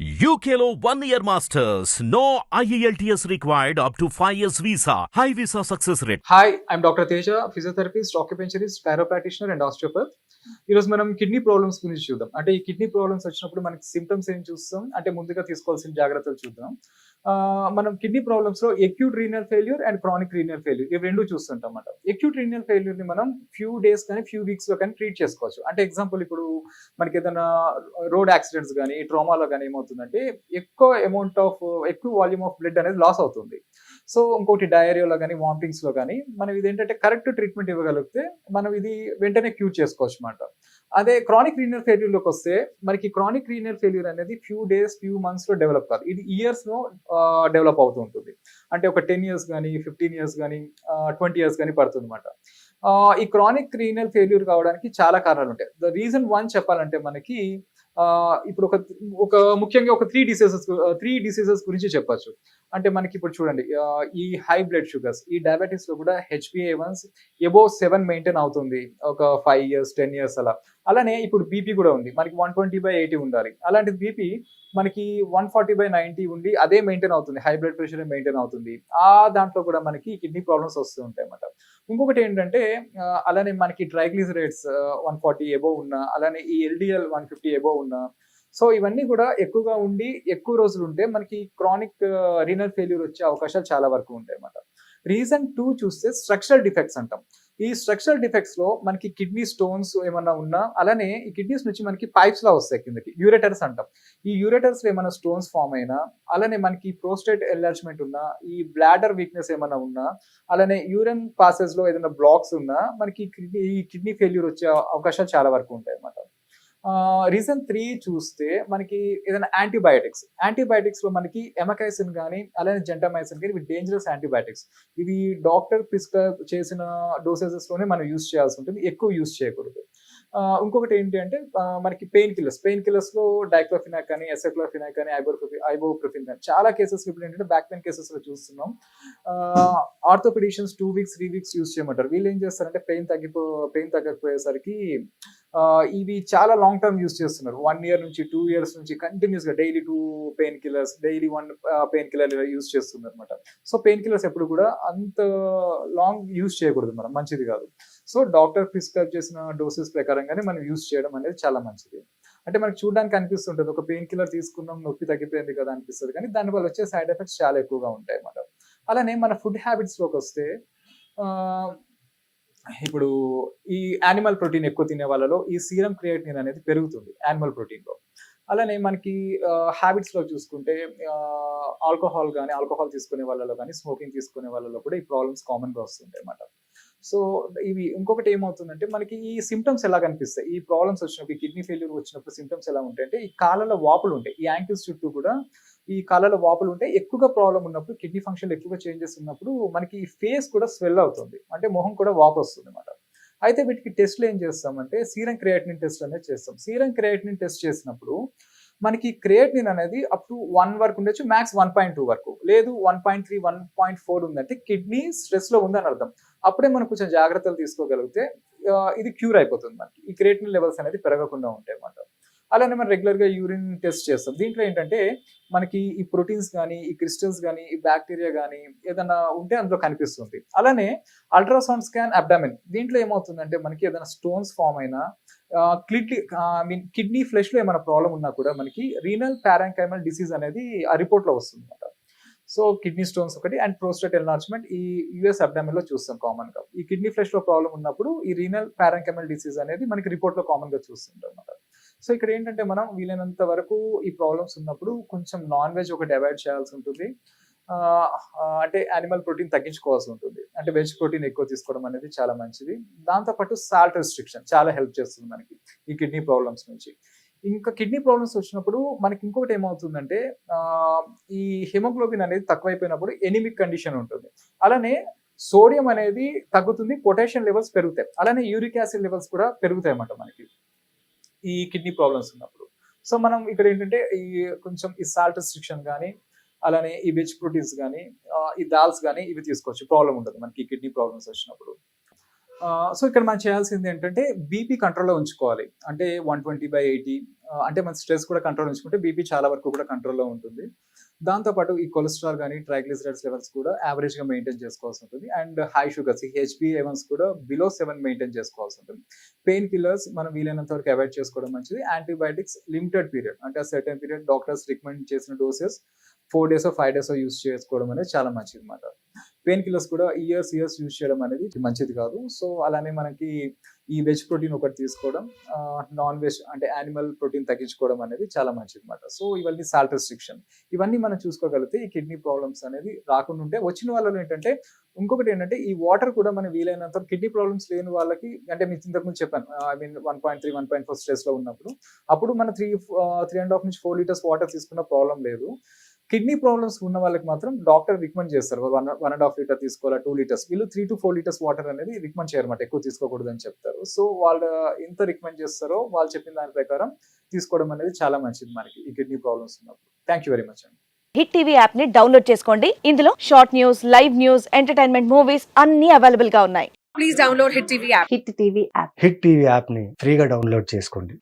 యూకేలో one year masters no E IELTS required up to 5 years visa. High visa success rate. Hi I'm doctor Teja physiotherapist acupuncturist practitioner and osteopath ఈరోజు మనం kidney problems గురించి చూద్దాం. అంటే ఈ kidney problems వచ్చినప్పుడు మనకి symptoms ఏం చూస్తాం? అంటే ముందుగా తీసుకోవాల్సిన జాగ్రత్తలు చూద్దాం. మనం kidney ప్రాబ్లమ్స్లో acute renal failure and chronic renal failure ఇవి రెండు చూస్తుంటాం అన్నమాట ఎక్యూట్ రీనల్ ఫెయిల్యూర్ని మనం ఫ్యూ డేస్ కానీ ఫ్యూ వీక్స్లో కానీ ట్రీట్ చేసుకోవచ్చు. అంటే ఎగ్జాంపుల్ ఇప్పుడు మనకి ఏదైనా రోడ్ యాక్సిడెంట్స్ కానీ ట్రోమాలో కానీ ఏమవుతుందంటే ఎక్కువ అమౌంట్ ఆఫ్ ఎక్కువ వాల్యూమ్ ఆఫ్ బ్లడ్ అనేది లాస్ అవుతుంది. సో ఇంకోటి డయేరియాలో కానీ వామిటింగ్స్లో కానీ మనం ఇది ఏంటంటే కరెక్ట్ ట్రీట్మెంట్ ఇవ్వగలిగితే మనం ఇది వెంటనే క్యూర్ చేసుకోవచ్చు అనమాట అదే క్రానిక్ రీనల్ ఫెయిల్యూర్లోకి వస్తే మనకి క్రానిక్ రీనల్ ఫెయిల్యూర్ అనేది ఫ్యూ డేస్ ఫ్యూ మంత్స్లో డెవలప్ కాదు. ఇది ఇయర్స్లో డెవలప్ అవుతూ ఉంటుంది. అంటే ఒక టెన్ ఇయర్స్ కానీ ఫిఫ్టీన్ ఇయర్స్ కానీ ట్వంటీ ఇయర్స్ కానీ పడుతుందన్నమాట. ఈ క్రానిక్ రీనల్ ఫెయిల్యూర్ కావడానికి చాలా కారణాలు ఉంటాయి. ద రీజన్ వన్ చెప్పాలంటే మనకి ఇప్పుడు ఒక ఒక ముఖ్యంగా ఒక త్రీ డిసీజెస్ త్రీ డిసీజెస్ గురించి చెప్పొచ్చు. అంటే మనకి ఇప్పుడు చూడండి ఈ హై బ్లడ్ షుగర్స్ ఈ డయాబెటీస్లో కూడా HBA ones above seven maintain అవుతుంది. ఒక ఫైవ్ ఇయర్స్ టెన్ ఇయర్స్ అలా. అలానే ఇప్పుడు బీపీ కూడా ఉంది. మనకి వన్ ట్వంటీ బై ఎయిటీ ఉండాలి. అలాంటి బీపీ మనకి వన్ ఫార్టీ బై నైన్టీ ఉండి అదే మెయింటైన్ అవుతుంది. హై బ్లడ్ ప్రెషర్ మెయింటైన్ అవుతుంది. ఆ దాంట్లో కూడా మనకి కిడ్నీ ప్రాబ్లమ్స్ వస్తూ ఉంటాయి అన్నమాట. ఇంకొకటి ఏంటంటే అలానే మనకి ట్రైగ్లిజరైడ్స్ వన్ ఫార్టీ ఎబో ఉన్నా అలానే ఈ ఎల్డిఎల్ వన్ ఫిఫ్టీ ఎబో ఉన్నా సో ఇవన్నీ కూడా ఎక్కువగా ఉండి ఎక్కువ రోజులు ఉంటే మనకి క్రానిక్ రీనల్ ఫెయిల్యూర్ వచ్చే అవకాశాలు చాలా వరకు ఉంటాయి అన్నమాట. రీజన్ టూ చూస్తే స్ట్రక్చరల్ డిఫెక్ట్స్ అంటాం. ఈ స్ట్రక్చరల్ డిఫెక్ట్స్లో మనకి కిడ్నీ స్టోన్స్ ఏమైనా ఉన్నా అలానే ఈ కిడ్నీస్ నుంచి మనకి పైప్స్ లా వస్తాయి కిందకి యూరేటర్స్ అంటాం. ఈ యూరేటర్స్లో ఏమైనా స్టోన్స్ ఫామ్ అయినా అలానే మనకి ప్రోస్టేట్ ఎన్లార్జ్మెంట్ ఉన్నా ఈ బ్లాడర్ వీక్నెస్ ఏమైనా ఉన్నా అలానే యూరిన్ పాసెస్లో ఏదైనా బ్లాక్స్ ఉన్నా మనకి కిడ్నీ ఈ కిడ్నీ ఫెయిల్యూర్ వచ్చే అవకాశాలు చాలా వరకు ఉంటాయి అన్నమాట. రీజన్ త్రీ చూస్తే మనకి ఏదైనా యాంటీబయాటిక్స్ యాంటీబయాటిక్స్లో మనకి ఎమకైసిన్ కానీ అలానే జెంటమైసిన్ కానీ ఇవి డేంజరస్ యాంటీబయాటిక్స్ ఇవి డాక్టర్ ప్రిస్క్రైబ్ చేసిన డోసేజెస్లోనే మనం యూస్ చేయాల్సి ఉంటుంది. ఎక్కువ యూస్ చేయకూడదు. ఇంకొకటి ఏంటి అంటే మనకి పెయిన్ కిల్లర్స్ పెయిన్ కిల్లర్స్లో డైక్లోఫినాక్ కానీ ఎసెక్లోఫినాక్ కానీ ఐబోప్రఫిన్ ఐబోప్రఫిన్ కానీ చాలా కేసెస్ ఇప్పుడు ఏంటంటే బ్యాక్ పెయిన్ కేసెస్లో చూస్తున్నాం. Orthopedicians two weeks three weeks use చేయమంటారు. వీళ్ళు ఏం చేస్తారంటే పెయిన్ తగ్గిపో పెయిన్ తగ్గకపోయేసరికి ఇవి చాలా లాంగ్ టర్మ్ యూస్ చేస్తున్నారు. వన్ ఇయర్ నుంచి టూ ఇయర్స్ నుంచి కంటిన్యూస్గా daily two pain killers daily one pain killer use చేస్తున్నారు అనమాట సో పెయిన్ కిల్లర్స్ ఎప్పుడు కూడా అంత లాంగ్ యూస్ చేయకూడదు మనం మంచిది కాదు. సో డాక్టర్ ప్రిస్క్రైబ్ చేసిన డోసెస్ ప్రకారంగానే మనం యూస్ చేయడం అనేది చాలా మంచిది. అంటే మనకు చూడడానికి అనిపిస్తుంటుంది. ఒక పెయిన్ కిల్లర్ తీసుకున్నాం నొప్పి తగ్గిపోయింది కదా అనిపిస్తుంది. కానీ దానివల్ల వచ్చే సైడ్ ఎఫెక్ట్స్ చాలా ఎక్కువగా ఉంటాయి అన్నమాట అలానే మన ఫుడ్ హ్యాబిట్స్లోకి వస్తే ఇప్పుడు ఈ యానిమల్ ప్రోటీన్ ఎక్కువ తినే వాళ్ళలో ఈ సీరం క్రియేటిన్ అనేది పెరుగుతుంది యానిమల్ ప్రోటీన్లో అలానే మనకి హ్యాబిట్స్లో చూసుకుంటే ఆల్కహాల్ కానీ ఆల్కహాల్ తీసుకునే వాళ్ళలో కానీ స్మోకింగ్ తీసుకునే వాళ్ళలో కూడా ఈ ప్రాబ్లమ్స్ కామన్గా వస్తుంటాయి అన్నమాట. సో ఇవి ఇంకొకటి ఏమవుతుందంటే మనకి ఈ సిమ్టమ్స్ ఎలా కనిపిస్తాయి? ఈ ప్రాబ్లమ్స్ వచ్చినప్పుడు కిడ్నీ ఫెయిల్యూర్ వచ్చినప్పుడు సిమ్టమ్స్ ఎలా ఉంటాయి అంటే ఈ కాళ్ళలో వాపులు ఉంటాయి. ఈ యాంకిల్స్ చుట్టూ కూడా ఈ కాళ్ళలో వాపులు ఉంటాయి ఎక్కువగా ప్రాబ్లం ఉన్నప్పుడు కిడ్నీ ఫంక్షన్ ఎక్కువగా చేంజెస్ ఉన్నప్పుడు మనకి ఈ ఫేస్ కూడా స్వెల్ అవుతుంది. అంటే మొహం కూడా వాపు వస్తుంది అనమాట అయితే వీటికి టెస్ట్లు ఏం చేస్తామంటే సీరం క్రియేటినిన్ టెస్ట్ అనేది చేస్తాం. సీరం క్రియేటినిన్ టెస్ట్ చేసినప్పుడు మనకి క్రియేటినిన్ అనేది అప్ టు వన్ వరకు ఉండొచ్చు మ్యాక్స్ వన్ పాయింట్ టూ వరకు. లేదు one point three one point four ఉందంటే కిడ్నీ స్ట్రెస్లో ఉందని అర్థం. అప్పుడే మనం కొంచెం జాగ్రత్తలు తీసుకోగలిగితే ఇది క్యూర్ అయిపోతుంది మనకి. ఈ క్రియేటినిన్ లెవెల్స్ అనేది పెరగకుండా ఉంటాయి అన్నమాట. అలానే మనం రెగ్యులర్గా యూరిన్ టెస్ట్ చేస్తాం. దీంట్లో ఏంటంటే మనకి ఈ ప్రోటీన్స్ కానీ ఈ క్రిస్టల్స్ కానీ ఈ బ్యాక్టీరియా కానీ ఏదైనా ఉంటే అందులో కనిపిస్తుంది. అలానే అల్ట్రాసౌండ్ స్కాన్ అబ్డామిన్ దీంట్లో ఏమవుతుందంటే మనకి ఏదైనా స్టోన్స్ ఫామ్ అయినా కిడ్నీ మీన్ కిడ్నీ ఫ్లెష్లో ఏమైనా ప్రాబ్లం ఉన్నా కూడా మనకి రీనల్ పారాంకైమల్ డిసీజ్ అనేది ఆ రిపోర్ట్లో వస్తుంది అనమాట సో కిడ్నీ స్టోన్స్ ఒకటి అండ్ ప్రోస్టేట్ ఎన్లార్జ్మెంట్ ఈ యుఎస్ అబ్డామిన్లో చూస్తాం కామన్గా. ఈ కిడ్నీ ఫ్లెష్లో ప్రాబ్లం ఉన్నప్పుడు ఈ రీనల్ పారాంకైమల్ డిసీజ్ అనేది మనకి రిపోర్ట్లో కామన్గా చూస్తుంటాం సో ఇక్కడ ఏంటంటే మనం వీలైనంత వరకు ఈ ప్రాబ్లమ్స్ ఉన్నప్పుడు కొంచెం నాన్ వెజ్ ఒకటి అవాయిడ్ చేయాల్సి ఉంటుంది. అంటే యానిమల్ ప్రోటీన్ తగ్గించుకోవాల్సి ఉంటుంది. అంటే వెజ్ ప్రోటీన్ ఎక్కువ తీసుకోవడం అనేది చాలా మంచిది. దాంతోపాటు సాల్ట్ రెస్ట్రిక్షన్ చాలా హెల్ప్ చేస్తుంది మనకి ఈ కిడ్నీ ప్రాబ్లమ్స్ నుంచి. ఇంకా కిడ్నీ ప్రాబ్లమ్స్ వచ్చినప్పుడు మనకి ఇంకొకటి ఏమవుతుందంటే ఈ హిమోగ్లోబిన్ అనేది తక్కువైపోయినప్పుడు ఎనిమిక్ కండిషన్ ఉంటుంది. అలానే సోడియం అనేది తగ్గుతుంది పొటాషియం లెవెల్స్ పెరుగుతాయి. అలానే యూరిక్ యాసిడ్ లెవెల్స్ కూడా పెరుగుతాయి అన్నమాట మనకి. ఈ కిడ్నీ ప్రాబ్లమ్స్ ఉన్నప్పుడు. సో మనం ఇక్కడ ఏంటంటే ఈ కొంచెం ఈ సాల్ట్ రిస్ట్రిక్షన్ కానీ అలానే ఈ వెజ్ ప్రోటీన్స్ కానీ ఈ దాల్స్ కానీ ఇవి తీసుకోవచ్చు. ప్రాబ్లం ఉండదు మనకి కిడ్నీ ప్రాబ్లమ్స్ వచ్చినప్పుడు. సో ఇక్కడ మనం చేయాల్సింది ఏంటంటే బీపీ కంట్రోల్లో ఉంచుకోవాలి. అంటే వన్ ట్వంటీ బై ఎయిటీ అంటే మన స్ట్రెస్ కూడా కంట్రోల్ ఉంచుకుంటే బీపీ చాలా వరకు కూడా కంట్రోల్లో ఉంటుంది. దాంతోపాటు ఈ కొలెస్ట్రాల్ కానీ ట్రైగ్లిసరైడ్స్ లెవెల్స్ కూడా యావరేజ్గా మెయింటైన్ చేసుకోవాల్సి ఉంటుంది. అండ్ హై షుగర్స్ ఈ హెచ్పి లెవెల్స్ కూడా బిలో సెవెన్ మెయింటైన్ చేసుకోవాల్సి ఉంటుంది. పెయిన్ కిల్లర్స్ మనం వీలైనంత వరకు అవాయిడ్ చేసుకోవడం మంచిది. యాంటీబయాటిక్స్ లిమిటెడ్ పీరియడ్ అంటే ఆ సర్టెన్ పీరియడ్ డాక్టర్స్ రికమెండ్ చేసిన doses four days five days use చేసుకోవడం అనేది చాలా మంచిది అనమాట పెయిన్ కిల్లర్స్ కూడా ఇయర్స్ ఇయర్స్ యూజ్ చేయడం అనేది మంచిది కాదు. సో అలానే మనకి ఈ వెజ్ ప్రోటీన్ ఒకటి తీసుకోవడం నాన్ వెజ్ అంటే యానిమల్ ప్రోటీన్ తగ్గించుకోవడం అనేది చాలా మంచిది అనమాట సో ఇవన్నీ సాల్ట్ రెస్ట్రిక్షన్. ఇవన్నీ మనం చూసుకోగలిగితే ఈ కిడ్నీ ప్రాబ్లమ్స్ అనేది రాకుండా ఉంటే వచ్చిన వాళ్ళలో ఏంటంటే ఇంకొకటి ఏంటంటే ఈ వాటర్ కూడా మనం వీలైనంత కిడ్నీ ప్రాబ్లమ్స్ లేని వాళ్ళకి అంటే మీకు ఇంతకుముందు చెప్పాను I mean one point three one point four స్ట్రెస్లో ఉన్నప్పుడు అప్పుడు మన త్రీ త్రీ అండ్ హాఫ్ నుంచి ఫోర్ లీటర్స్ వాటర్ తీసుకున్న ప్రాబ్లం లేదు. కిడ్నీ ప్రాబ్లమ్స్ ఉన్న వాళ్ళకి మాత్రం డాక్టర్ రికమెండ్ చేస్తారు. One one and half litre తీసుకోవాలా టూ లీటర్స్. వీళ్ళు three to four litres water అనేది రికమెండ్ చేయరన్నమాట. ఎక్కువ తీసుకోకూడదు అని చెప్తారు. సో వాళ్ళు ఎంత రికమెండ్ చేస్తారో వాళ్ళు చెప్పిన దాని ప్రకారం తీసుకోవడం అనేది చాలా మంచిది మనకి ఈ కిడ్నీ ప్రాబ్లమ్స్ ఉన్నప్పుడు. థ్యాంక్ యూ వెరీ మచ్ అండి హిట్ టీవీ యాప్ని డౌన్లోడ్ చేసుకోండి. ఇందులో short news live news entertainment movies అన్ని అవైలబుల్గా ఉన్నాయి. Please download Hit TV app. Hit TV app hit TV యాప్ని ఫ్రీగా డౌన్లోడ్ చేసుకోండి.